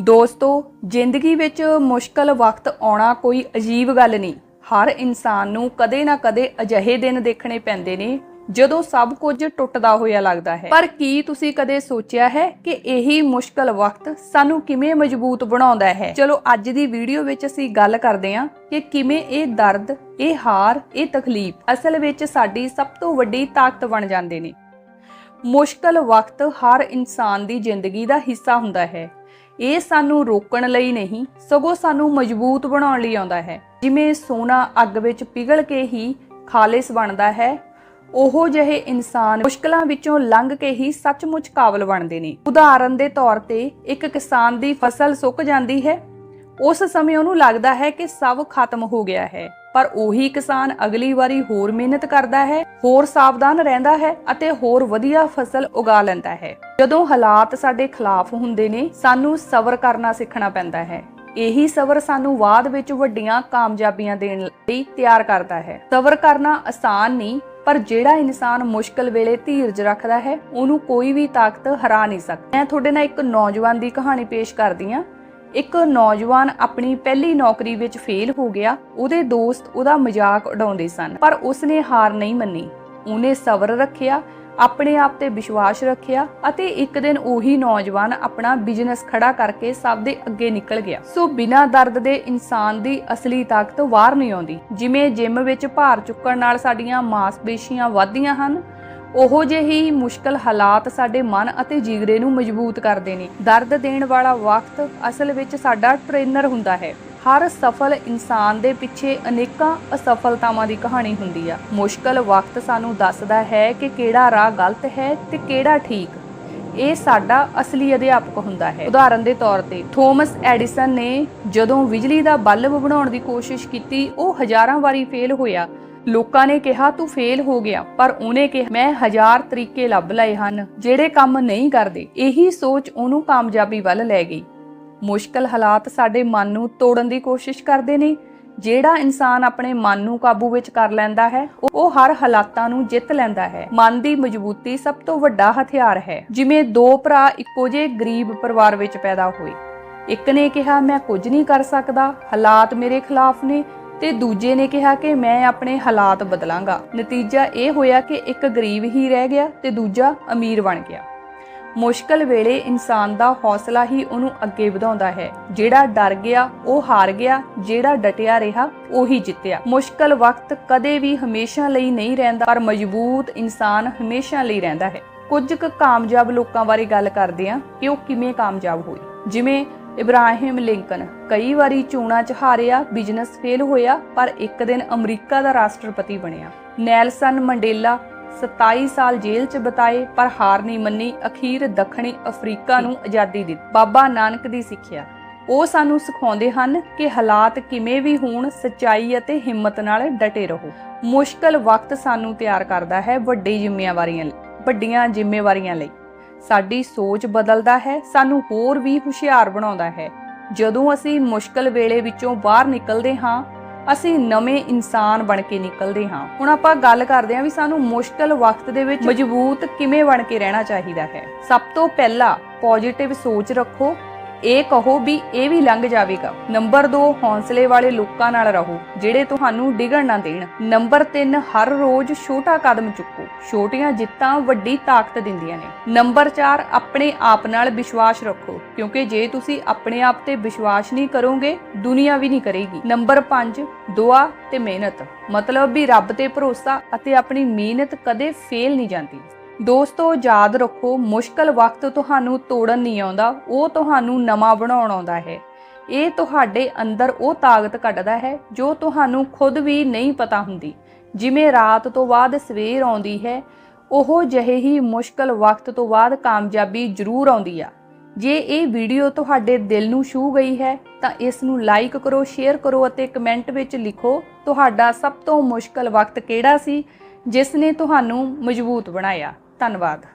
ਦੋਸਤੋ, ਜ਼ਿੰਦਗੀ ਵਿੱਚ ਮੁਸ਼ਕਲ ਵਕਤ ਆਉਣਾ ਕੋਈ ਅਜੀਬ ਗੱਲ ਨਹੀਂ। ਹਰ ਇਨਸਾਨ ਨੂੰ ਕਦੇ ਨਾ ਕਦੇ ਅਜਿਹੇ ਦਿਨ ਦੇਖਣੇ ਪੈਂਦੇ ਨੇ, ਜਦੋਂ ਸਭ ਕੁਝ ਟੁੱਟਦਾ ਹੋਇਆ ਲੱਗਦਾ ਹੈ। ਪਰ ਕੀ ਤੁਸੀਂ ਕਦੇ ਸੋਚਿਆ ਹੈ ਕਿ ਇਹੀ ਮੁਸ਼ਕਲ ਵਕਤ ਸਾਨੂੰ ਕਿਵੇਂ ਮਜ਼ਬੂਤ ਬਣਾਉਂਦਾ ਹੈ? ਚਲੋ, ਅੱਜ ਦੀ ਵੀਡੀਓ ਵਿੱਚ ਅਸੀਂ ਗੱਲ ਕਰਦੇ ਹਾਂ ਕਿ ਕਿਵੇਂ ਇਹ ਦਰਦ, ਇਹ ਹਾਰ, ਇਹ ਤਕਲੀਫ ਅਸਲ ਵਿੱਚ ਸਾਡੀ ਸਭ ਤੋਂ ਵੱਡੀ ਤਾਕਤ ਬਣ ਜਾਂਦੇ ਨੇ। ਮੁਸ਼ਕਲ ਵਕਤ ਹਰ ਇਨਸਾਨ ਦੀ ਜ਼ਿੰਦਗੀ ਦਾ ਹਿੱਸਾ ਹੁੰਦਾ ਹੈ। ਇਹ ਸਾਨੂੰ ਰੋਕਣ ਲਈ ਨਹੀਂ, ਸਗੋਂ ਸਾਨੂੰ ਮਜ਼ਬੂਤ ਬਣਾਉਣ ਲਈ ਆਉਂਦਾ ਹੈ। ਜਿਵੇਂ ਸੋਨਾ ਅੱਗ ਵਿੱਚ ਪਿਘਲ ਕੇ ਹੀ ਖਾਲਿਸ ਬਣਦਾ ਹੈ, ਉਹੋ ਜਿਹੇ ਇਨਸਾਨ ਮੁਸ਼ਕਲਾਂ ਵਿੱਚੋਂ ਲੰਘ ਕੇ ਹੀ ਸੱਚਮੁੱਚ ਕਾਬਲ ਬਣਦੇ ਨੇ। ਉਦਾਹਰਨ ਦੇ ਤੌਰ ਤੇ ਇੱਕ ਕਿਸਾਨ ਦੀ ਫਸਲ ਸੁੱਕ ਜਾਂਦੀ ਹੈ, ਉਸ ਸਮੇਂ ਉਹਨੂੰ ਲੱਗਦਾ ਹੈ ਕਿ ਸਭ ਖਤਮ ਹੋ ਗਿਆ ਹੈ। ਪਰ ਉਹੀ ਕਿਸਾਨ ਅਗਲੀ ਵਾਰੀ ਹੋਰ ਮਿਹਨਤ ਕਰਦਾ ਹੈ, ਹੋਰ ਸਾਵਧਾਨ ਰਹਿੰਦਾ ਹੈ ਅਤੇ ਹੋਰ ਵਧੀਆ ਫਸਲ ਉਗਾ ਲੈਂਦਾ ਹੈ। ਜਦੋਂ ਹਾਲਾਤ ਸਾਡੇ ਖਿਲਾਫ ਹੁੰਦੇ ਨੇ, ਸਾਨੂੰ ਸਬਰ ਕਰਨਾ ਸਿੱਖਣਾ ਪੈਂਦਾ ਹੈ। ਇਹੀ ਸਬਰ ਸਾਨੂੰ ਬਾਅਦ ਵਿੱਚ ਵੱਡੀਆਂ ਕਾਮਯਾਬੀਆਂ ਦੇਣ ਲਈ ਤਿਆਰ ਕਰਦਾ ਹੈ। ਸਬਰ ਕਰਨਾ ਆਸਾਨ ਨਹੀਂ, ਪਰ ਜਿਹੜਾ ਇਨਸਾਨ ਮੁਸ਼ਕਲ ਵੇਲੇ ਧੀਰਜ ਰੱਖਦਾ ਹੈ, ਉਹਨੂੰ ਕੋਈ ਵੀ ਤਾਕਤ ਹਰਾ ਨਹੀਂ ਸਕਦਾ। ਮੈਂ ਤੁਹਾਡੇ ਨਾਲ ਇੱਕ ਨੌਜਵਾਨ ਦੀ ਕਹਾਣੀ ਪੇਸ਼ ਕਰਦੀ ਹਾਂ। ਇੱਕ ਨੌਜਵਾਨ ਆਪਣੀ ਪਹਿਲੀ ਨੌਕਰੀ ਵਿੱਚ ਫੇਲ ਹੋ ਗਿਆ, ਉਹਦੇ ਦੋਸਤ ਉਹਦਾ ਮਜ਼ਾਕ ਉਡਾਉਂਦੇ ਸਨ, ਪਰ ਉਸਨੇ ਹਾਰ ਨਹੀਂ ਮੰਨੀ। ਉਹਨੇ ਸਬਰ ਰੱਖਿਆ, ਆਪਣੇ ਆਪ ਤੇ ਵਿਸ਼ਵਾਸ ਰੱਖਿਆ ਅਤੇ ਇੱਕ ਦਿਨ ਉਹੀ ਨੌਜਵਾਨ ਆਪਣਾ ਬਿਜ਼ਨਸ ਖੜਾ ਕਰਕੇ ਸਭ ਦੇ ਅੱਗੇ ਨਿਕਲ ਗਿਆ। ਸੋ ਬਿਨਾਂ ਦਰਦ ਦੇ ਇਨਸਾਨ ਦੀ ਅਸਲੀ ਤਾਕਤ ਬਾਹਰ ਨਹੀਂ ਆਉਂਦੀ। ਜਿਵੇਂ ਜਿਮ ਵਿੱਚ ਭਾਰ ਚੁੱਕਣ ਨਾਲ ਸਾਡੀਆਂ ਮਾਸਪੇਸ਼ੀਆਂ ਵੱਧਦੀਆਂ ਹਨ ਉਹੋ ਜਿਹੇ ਮੁਸ਼ਕਲ ਹਾਲਾਤ ਸਾਡੇ ਮਨ ਅਤੇ ਜਿਗਰੇ ਨੂੰ ਮਜ਼ਬੂਤ ਕਰਦੇ ਨੇ। ਦਰਦ ਦੇਣ ਵਾਲਾ ਵਕਤ ਅਸਲ ਵਿੱਚ ਸਾਡਾ ਟ੍ਰੇਨਰ ਹੁੰਦਾ ਹੈ। ਹਰ ਸਫਲ ਇਨਸਾਨ ਦੇ ਪਿੱਛੇ ਅਨੇਕਾਂ ਅਸਫਲਤਾਵਾਂ ਦੀ ਕਹਾਣੀ ਹੁੰਦੀ ਆ। ਮੁਸ਼ਕਲ ਵਕਤ ਸਾਨੂੰ ਦੱਸਦਾ ਹੈ ਕਿ ਕਿਹੜਾ ਰਾਹ ਗਲਤ ਹੈ ਤੇ ਕਿਹੜਾ ਠੀਕ। ਇਹ ਸਾਡਾ ਅਸਲੀ ਅਧਿਆਪਕ ਹੁੰਦਾ ਹੈ। ਉਦਾਹਰਨ ਦੇ ਤੌਰ ਤੇ, ਥੋਮਸ ਐਡੀਸਨ ਨੇ ਜਦੋਂ ਬਿਜਲੀ ਦਾ ਬਲਬ ਬਣਾਉਣ ਦੀ ਕੋਸ਼ਿਸ਼ ਕੀਤੀ, ਉਹ ਹਜ਼ਾਰਾਂ ਵਾਰੀ ਫੇਲ ਹੋਇਆ। ਲੋਕਾਂ ਨੇ ਕਿਹਾ, ਤੂੰ ਫੇਲ ਹੋ ਗਿਆ। ਪਰ ਉਹਨੇ ਕਿਹਾ, ਮੈਂ ਹਜ਼ਾਰ ਤਰੀਕੇ ਲੱਭ ਲਏ ਹਨ, ਜਿਹੜੇ ਕੰਮ ਨਹੀਂ ਕਰਦੇ। ਇਹੀ ਸੋਚ ਉਹਨੂੰ ਕਾਮਯਾਬੀ ਵੱਲ ਲੈ ਗਈ। ਮੁਸ਼ਕਲ ਹਾਲਾਤ ਸਾਡੇ ਮਨ ਨੂੰ ਤੋੜਨ ਦੀ ਕੋਸ਼ਿਸ਼ ਕਰਦੇ ਨੇ। ਜਿਹੜਾ ਇਨਸਾਨ ਆਪਣੇ ਮਨ ਨੂੰ ਕਾਬੂ ਵਿੱਚ ਕਰ ਲੈਂਦਾ ਹੈ, ਉਹ- ਹਰ ਹਾਲਾਤਾਂ ਨੂੰ ਜਿੱਤ ਲੈਂਦਾ ਹੈ। ਮਨ ਦੀ ਮਜ਼ਬੂਤੀ ਸਭ ਤੋਂ ਵੱਡਾ ਹਥਿਆਰ ਹੈ। ਜਿਵੇਂ ਦੋ ਭਰਾ ਇੱਕੋ ਜਿਹੇ ਗਰੀਬ ਪਰਿਵਾਰ ਵਿੱਚ ਪੈਦਾ ਹੋਏ। ਇੱਕ ਨੇ ਕਿਹਾ, ਮੈਂ ਕੁਝ ਨਹੀਂ ਕਰ ਸਕਦਾ। ਹਾਲਾਤ ਮੇਰੇ ਖਿਲਾਫ ਨੇ। ਤੇ ਦੂਜੇ ਨੇ ਕਿਹਾ ਕਿ ਮੈਂ ਆਪਣੇ ਹਾਲਾਤ ਬਦਲਾਂਗਾ। ਨਤੀਜਾ ਇਹ ਹੋਇਆ ਕਿ ਇੱਕ ਗਰੀਬ ਹੀ ਰਹਿ ਗਿਆ ਤੇ ਦੂਜਾ ਅਮੀਰ ਬਣ ਗਿਆ। ਮੁਸ਼ਕਲ ਵੇਲੇ ਇਨਸਾਨ ਦਾ ਹੌਸਲਾ ਹੀ ਉਹਨੂੰ ਅੱਗੇ ਵਧਾਉਂਦਾ ਹੈ। ਜਿਹੜਾ ਡਰ ਗਿਆ, ਉਹ ਹਾਰ ਗਿਆ, ਜਿਹੜਾ ਡਟਿਆ ਰਿਹਾ, ਉਹੀ ਜਿੱਤਿਆ। ਮੁਸ਼ਕਲ ਵਕਤ ਕਦੇ ਵੀ ਹਮੇਸ਼ਾ ਲਈ ਨਹੀਂ ਰਹਿੰਦਾ, ਪਰ ਮਜ਼ਬੂਤ ਇਨਸਾਨ ਹਮੇਸ਼ਾ ਲਈ ਰਹਿੰਦਾ ਹੈ। ਕੁਝ ਕੁ ਕਾਮਯਾਬ ਲੋਕਾਂ ਬਾਰੇ ਗੱਲ ਕਰਦੇ ਹਾਂ ਕਿ ਉਹ ਕਿਵੇਂ ਕਾਮਯਾਬ ਹੋਏ। ਜਿਵੇਂ ਇਬਰਾਹਿਮ ਲਿੰਕਨ ਕਈ ਵਾਰੀ ਚੋਣਾਂ 'ਚ ਹਾਰਿਆ ਬਿਜ਼ਨਸ ਫੇਲ ਹੋਇਆ ਪਰ ਇੱਕ ਦਿਨ ਅਮਰੀਕਾ ਦਾ ਰਾਸ਼ਟਰਪਤੀ ਬਣਿਆ। ਨੈਲਸਨ ਮੰਡੇਲਾ 27 ਸਾਲ ਜੇਲ੍ਹ 'ਚ ਬਿਤਾਏ ਪਰ ਹਾਰ ਨਹੀਂ ਮੰਨੀ ਅਖੀਰ ਦੱਖਣੀ ਅਫਰੀਕਾ ਨੂੰ ਆਜ਼ਾਦੀ ਦਿੱਤੀ। ਬਾਬਾ ਨਾਨਕ ਦੀ ਸਿੱਖਿਆ। ਉਹ ਸਾਨੂੰ ਸਿਖਾਉਂਦੇ ਹਨ ਕਿ ਹਾਲਾਤ ਕਿਵੇਂ ਵੀ ਹੋਣ ਸੱਚਾਈ ਅਤੇ ਹਿੰਮਤ ਨਾਲ ਡਟੇ ਰਹੋ। ਮੁਸ਼ਕਲ ਵਕਤ ਸਾਨੂੰ ਤਿਆਰ ਕਰਦਾ ਹੈ ਵੱਡੀ ਜ਼ਿੰਮੇਵਾਰੀਆਂ ਲਈ ਵੱਡੀਆਂ ਜ਼ਿੰਮੇਵਾਰੀਆਂ ਲਈ। ਸਾਡੀ ਸੋਚ ਬਦਲਦਾ ਹੈ, ਸਾਨੂੰ ਹੋਰ ਵੀ ਹੁਸ਼ਿਆਰ ਬਣਾਉਂਦਾ ਹੈ। ਜਦੋਂ ਅਸੀਂ ਮੁਸ਼ਕਲ ਵੇਲੇ ਵਿੱਚੋਂ ਬਾਹਰ ਨਿਕਲਦੇ ਹਾਂ, ਅਸੀਂ ਨਵੇਂ ਇਨਸਾਨ ਬਣ ਕੇ ਨਿਕਲਦੇ ਹਾਂ। ਹੁਣ ਆਪਾਂ ਗੱਲ ਕਰਦੇ ਹਾਂ ਵੀ ਸਾਨੂੰ ਮੁਸ਼ਕਲ ਵਕਤ ਦੇ ਵਿੱਚ ਮਜ਼ਬੂਤ ਕਿਵੇਂ ਬਣ ਕੇ ਰਹਿਣਾ ਚਾਹੀਦਾ ਹੈ। ਸਭ ਤੋਂ ਪਹਿਲਾਂ ਪੋਜ਼ਿਟਿਵ ਸੋਚ ਰੱਖੋ ਇਹ ਕਹੋ ਵੀ ਇਹ ਵੀ ਲੰਘ ਜਾਵੇਗਾ। ਨੰਬਰ 2 ਹੌਸਲੇ ਵਾਲੇ ਲੋਕਾਂ ਨਾਲ ਰਹੋ, ਜਿਹੜੇ ਤੁਹਾਨੂੰ ਡਿਗਣ ਨਾ ਦੇਣ। ਨੰਬਰ 3 ਹਰ ਰੋਜ਼ ਛੋਟਾ ਕਦਮ ਚੁੱਕੋ। ਛੋਟੀਆਂ ਜਿੱਤਾਂ ਵੱਡੀ ਤਾਕਤ ਦਿੰਦੀਆਂ ਨੇ। ਨੰਬਰ 4 ਆਪਣੇ ਆਪ ਨਾਲ ਵਿਸ਼ਵਾਸ ਰੱਖੋ, ਕਿਉਂਕਿ ਜੇ ਤੁਸੀਂ ਆਪਣੇ ਆਪ ਤੇ ਵਿਸ਼ਵਾਸ ਨਹੀਂ ਕਰੋਗੇ, ਦੁਨੀਆ ਵੀ ਨਹੀਂ ਕਰੇਗੀ। ਨੰਬਰ 5 ਦੁਆ ਤੇ ਮਿਹਨਤ। ਮਤਲਬ ਵੀ ਰੱਬ ਤੇ ਭਰੋਸਾ ਅਤੇ ਆਪਣੀ ਮਿਹਨਤ ਕਦੇ ਫੇਲ ਨਹੀਂ ਜਾਂਦੀ। ਦੋਸਤੋ, ਯਾਦ ਰੱਖੋ, ਮੁਸ਼ਕਲ ਵਕਤ ਤੁਹਾਨੂੰ ਤੋੜਨ ਨਹੀਂ ਆਉਂਦਾ, ਉਹ ਤੁਹਾਨੂੰ ਨਵਾਂ ਬਣਾਉਣ ਆਉਂਦਾ ਹੈ। ਇਹ ਤੁਹਾਡੇ ਅੰਦਰ ਉਹ ਤਾਕਤ ਕੱਢਦਾ ਹੈ, ਜੋ ਤੁਹਾਨੂੰ ਖੁਦ ਵੀ ਨਹੀਂ ਪਤਾ ਹੁੰਦੀ। ਜਿਵੇਂ ਰਾਤ ਤੋਂ ਬਾਅਦ ਸਵੇਰ ਆਉਂਦੀ ਹੈ, ਉਹ ਜਿਹੇ ਹੀ ਮੁਸ਼ਕਲ ਵਕਤ ਤੋਂ ਬਾਅਦ ਕਾਮਯਾਬੀ ਜ਼ਰੂਰ ਆਉਂਦੀ ਆ। ਜੇ ਇਹ ਵੀਡੀਓ ਤੁਹਾਡੇ ਦਿਲ ਨੂੰ ਛੂ ਗਈ ਹੈ, ਤਾਂ ਇਸ ਨੂੰ ਲਾਈਕ ਕਰੋ, ਸ਼ੇਅਰ ਕਰੋ ਅਤੇ ਕਮੈਂਟ ਵਿੱਚ ਲਿਖੋ, ਤੁਹਾਡਾ ਸਭ ਤੋਂ ਮੁਸ਼ਕਲ ਵਕਤ ਕਿਹੜਾ ਸੀ, ਜਿਸ ਨੇ ਤੁਹਾਨੂੰ ਮਜ਼ਬੂਤ ਬਣਾਇਆ। ਧੰਨਵਾਦ।